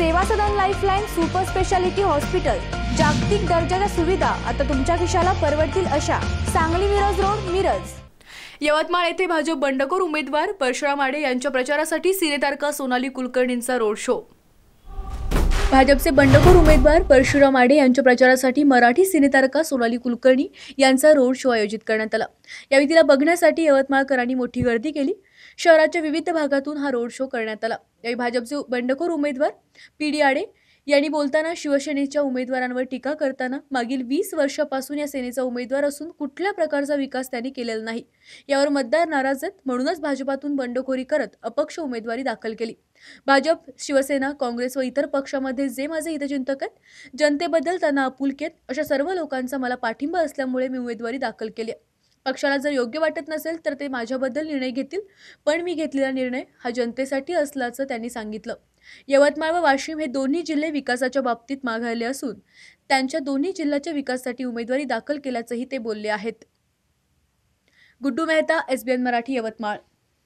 Seva Sadan lifeline super speciality hospital जागतिक दर्जाच्या सुविधा आता तुमच्या खिशाला परवडतील अशा. सांगली मिरज रोड मिरज. यवतमाळ येथे भाजप बंडखोर उमेदवार परशुराम आडे यांच्या प्रचारासाठी सिनेतारका सोनाली कुलकर्णींचा रोड शो. भाजपचे बंडखोर उमेदवार परशुराम आडे यांच्या प्रचारासाठी मराठी सिनेतारका सोनाली कुलकर्णी यांचा रोड शो आयोजित करण्यात आला. यावेळी तिला बघण्यासाठी यवतमाळकरांनी मोठी गर्दी केली. शहराच्या विविध भागातून हा रोड शो करण्यात आला. यावेळी भाजपचे बंडखोर उमेदवार पी डी आडे यांनी बोलताना शिवसेनेच्या उमेदवारांवर टीका करताना मागील वीस वर्षापासून या सेनेचा उमेदवार असून कुठल्या प्रकारचा विकास त्यांनी केलेला नाही. यावर मतदार नाराज आहेत म्हणूनच भाजपातून बंडखोरी करत अपक्ष उमेदवारी दाखल केली. भाजप शिवसेना काँग्रेस व इतर पक्षामध्ये जे माझे हितचिंतक आहेत जनतेबद्दल त्यांना आपुलकी आहेत अशा सर्व लोकांचा मला पाठिंबा असल्यामुळे मी उमेदवारी दाखल केली आहे. पक्षाला जर योग्य वाटत नसेल तर ते माझ्याबद्दल निर्णय घेतील पण मी घेतलेला निर्णय हा जनतेसाठी असल्याचं त्यांनी सांगितलं. यवतमाळ व वाशिम हे दोन्ही जिल्हे विकासाच्या बाबतीत मागायले असून त्यांच्या दोन्ही जिल्ह्याच्या विकासासाठी उमेदवारी दाखल केल्याचंही ते बोलले आहेत. गुड्डू मेहता एसबीएन मराठी यवतमाळ.